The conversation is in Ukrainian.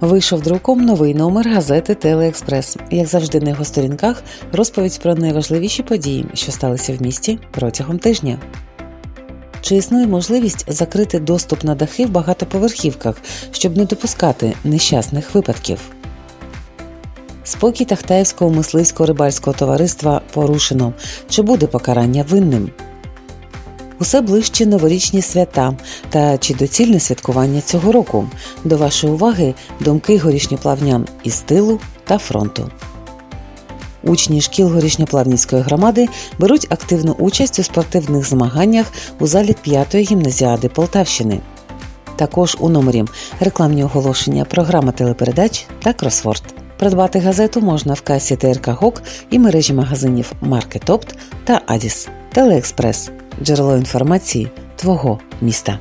Вийшов друком новий номер газети Телеекспрес. Як завжди на його сторінках розповідь про найважливіші події, що сталися в місті протягом тижня. Чи існує можливість закрити доступ на дахи в багатоповерхівках, щоб не допускати нещасних випадків? Спокій Тахтаївського мисливсько-рибальського товариства порушено. Чи буде покарання винним? Усе ближче новорічні свята та чи доцільне святкування цього року. До вашої уваги думки горішньоплавнян із тилу та фронту. Учні шкіл горішньоплавнівської громади беруть активну участь у спортивних змаганнях у залі 5-ї гімназіади Полтавщини. Також у номері рекламні оголошення, програма телепередач та кросворд. Придбати газету можна в касі ТРК ГОК і мережі магазинів Маркетопт та Адіс. Телеекспрес джерело інформації твого міста.